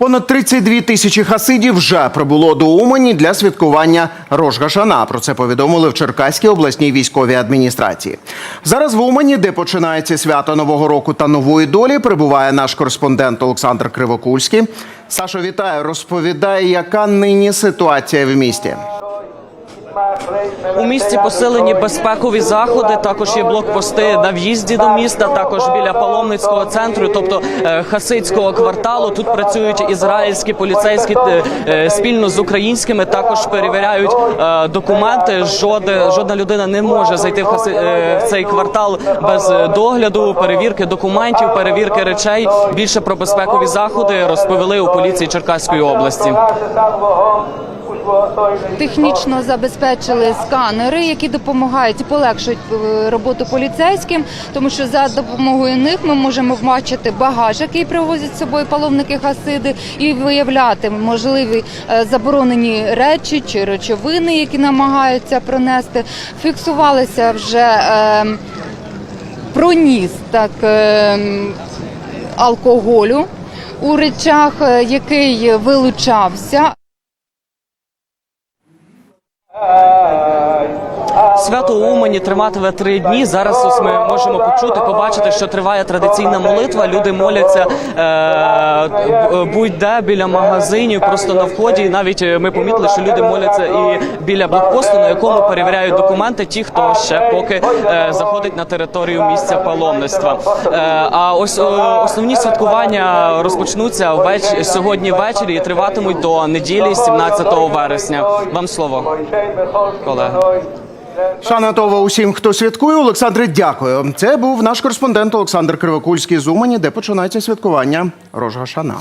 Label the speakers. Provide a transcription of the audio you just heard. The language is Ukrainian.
Speaker 1: Понад 32 тисячі хасидів вже прибуло до Умані для святкування Рожгашана. Про це повідомили в Черкаській обласній військовій адміністрації. Зараз в Умані, де починається свято Нового року та нової долі, прибуває наш кореспондент Олександр Кривокульський. Сашо, вітаю. Розповідає, яка нині ситуація в місті.
Speaker 2: У місті посилені безпекові заходи. Також є блокпости на в'їзді до міста. Також біля паломницького центру, тобто е, хасидського кварталу. Тут працюють ізраїльські поліцейські е, е, спільно з українськими. Також перевіряють документи. Жодна, жодна людина не може зайти в, хаси, в цей квартал без догляду, перевірки документів, перевірки речей. Більше про безпекові заходи розповіли у поліції Черкаської області.
Speaker 3: Технічно забезпечили сканери, які допомагають і полегшують е, роботу поліцейським, тому що за допомогою них ми можемо бачити багаж, який привозять з собою паломники хасиди, і виявляти можливі е, заборонені речі чи речовини, які намагаються пронести. Фіксувалися вже е, проніс так. Е, алкоголю у речах, е, який вилучався.
Speaker 2: Свято у Умані триматиме три дні. Зараз ось ми можемо почути, побачити, що триває традиційна молитва. Люди моляться е, будь-де біля магазинів, просто на вході. Навіть е, ми помітили, що люди моляться і біля блокпосту, на якому перевіряють документи, ті, хто ще поки е, заходить на територію місця паломництва. Е, а ось е, основні святкування розпочнуться ввеч... сьогодні ввечері і триватимуть до неділі, 17 вересня. Вам слово, колеги.
Speaker 1: Шана Това усім, хто святкує. Олександре, дякую. Це був наш кореспондент Олександр Кривокульський з Умані, де починається святкування Рожгашана.